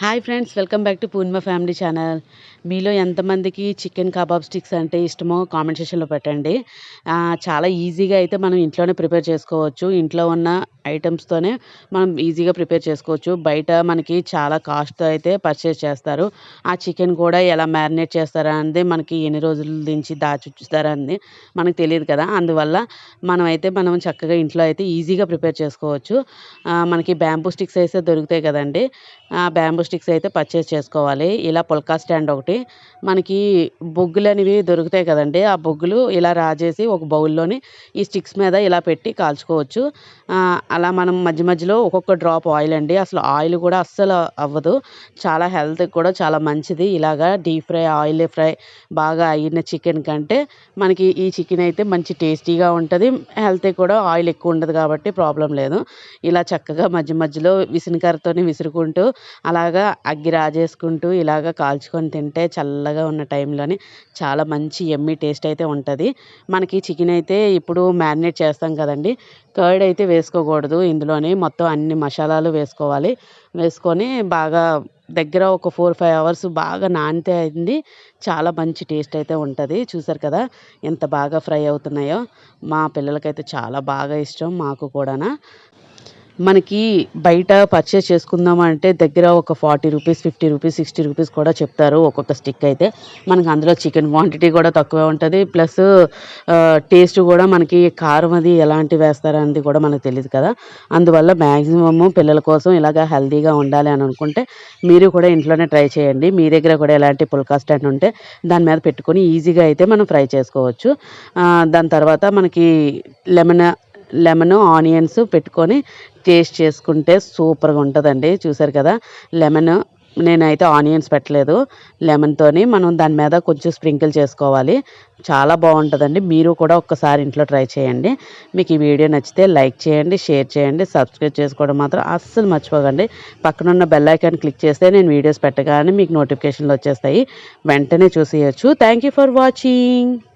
Hi friends welcome back to Purnima family channel. మీలో ఎంతమందికి chicken kebab sticks అంటే ఇష్టమో కామెంట్ సెక్షన్లో పెట్టండి. చాలా ఈజీగా అయితే మనం ఇంట్లోనే ప్రిపేర్ చేసుకోవచ్చు. ఇంట్లో ఉన్న ఐటమ్స్తోనే మనం ఈజీగా ప్రిపేర్ చేసుకోవచ్చు. బయట మనకి చాలా కాస్ట్తో అయితే పర్చేస్ చేస్తారు. ఆ చికెన్ కూడా ఎలా మ్యారినేట్ చేస్తారా అనేది మనకి ఎన్ని రోజులు దించి దాచి అనేది మనకు తెలియదు కదా. అందువల్ల మనం అయితే మనం చక్కగా ఇంట్లో అయితే ఈజీగా ప్రిపేర్ చేసుకోవచ్చు. మనకి బ్యాంబూ స్టిక్స్ అయితే దొరుకుతాయి కదండి. ఆ బ్యాంబూ స్టిక్స్ అయితే పర్చేస్ చేసుకోవాలి. ఇలా పుల్కా స్టాండ్ ఒకటి. మనకి బొగ్గులు అనేవి దొరుకుతాయి కదండి. ఆ బొగ్గులు ఇలా రాజేసి ఒక బౌల్లోని ఈ స్టిక్స్ మీద ఇలా పెట్టి కాల్చుకోవచ్చు. అలా మనం మధ్య మధ్యలో ఒక్కొక్క డ్రాప్ ఆయిల్ అండి. అసలు ఆయిల్ కూడా అస్సలు అవ్వదు. చాలా హెల్త్కి కూడా చాలా మంచిది. ఇలాగా డీప్ ఫ్రై ఆయిల్ ఫ్రై బాగా అయిన చికెన్ కంటే మనకి ఈ చికెన్ అయితే మంచి టేస్టీగా ఉంటుంది. హెల్త్ కూడా ఆయిల్ ఎక్కువ ఉండదు కాబట్టి ప్రాబ్లం లేదు. ఇలా చక్కగా మధ్య మధ్యలో విసినకరతోని విసురుకుంటూ అలాగా అగ్గి రాజేసుకుంటూ ఇలాగ కాల్చుకొని తింటే చల్లగా ఉన్న టైంలోని చాలా మంచి ఎమ్మి టేస్ట్ అయితే ఉంటుంది. మనకి చికెన్ అయితే ఇప్పుడు మ్యారినేట్ చేస్తాం కదండి. కర్డ్ అయితే వేసుకోకూడదు. ఇందులోని మొత్తం అన్ని మసాలాలు వేసుకోవాలి. వేసుకొని బాగా దగ్గర ఒక ఫోర్ ఫైవ్ అవర్స్ బాగా నానితే అయింది. చాలా మంచి టేస్ట్ అయితే ఉంటుంది. చూసారు కదా ఎంత బాగా ఫ్రై అవుతున్నాయో. మా పిల్లలకైతే చాలా బాగా ఇష్టం మాకు కూడానా. మనకి బయట పర్చేస్ చేసుకుందాం అంటే దగ్గర ఒక forty rupees fifty rupees sixty rupees కూడా చెప్తారు ఒక్కొక్క స్టిక్ అయితే. మనకి అందులో చికెన్ క్వాంటిటీ కూడా తక్కువే ఉంటుంది. ప్లస్ టేస్ట్ కూడా మనకి కారం అది ఎలాంటి వేస్తారనేది కూడా మనకు తెలియదు కదా. అందువల్ల మ్యాక్సిమమ్ పిల్లల కోసం ఇలాగ హెల్తీగా ఉండాలి అని అనుకుంటే మీరు కూడా ఇంట్లోనే ట్రై చేయండి. మీ దగ్గర కూడా ఎలాంటి పుల్కా స్టాండ్ ఉంటే దాని మీద పెట్టుకొని ఈజీగా అయితే మనం ఫ్రై చేసుకోవచ్చు. దాని తర్వాత మనకి లెమన్ లెమన్ ఆనియన్స్ పెట్టుకొని టేస్ట్ చేసుకుంటే సూపర్గా ఉంటుందండి. చూసారు కదా? లెమన్ నేనైతే ఆనియన్స్ పెట్టలేదు. లెమన్తోని మనం దాని మీద కొంచెం స్ప్రింకిల్ చేసుకోవాలి. చాలా బాగుంటుందండి. మీరు కూడా ఒక్కసారి ఇంట్లో ట్రై చేయండి. మీకు ఈ వీడియో నచ్చితే లైక్ చేయండి షేర్ చేయండి సబ్స్క్రైబ్ చేసుకోవడం మాత్రం అస్సలు మర్చిపోకండి. పక్కనున్న బెల్ ఐకాన్ క్లిక్ చేస్తే నేను వీడియోస్ పెట్టగానే మీకు నోటిఫికేషన్లు వచ్చేస్తాయి. వెంటనే చూసేయచ్చు. Thank you for watching.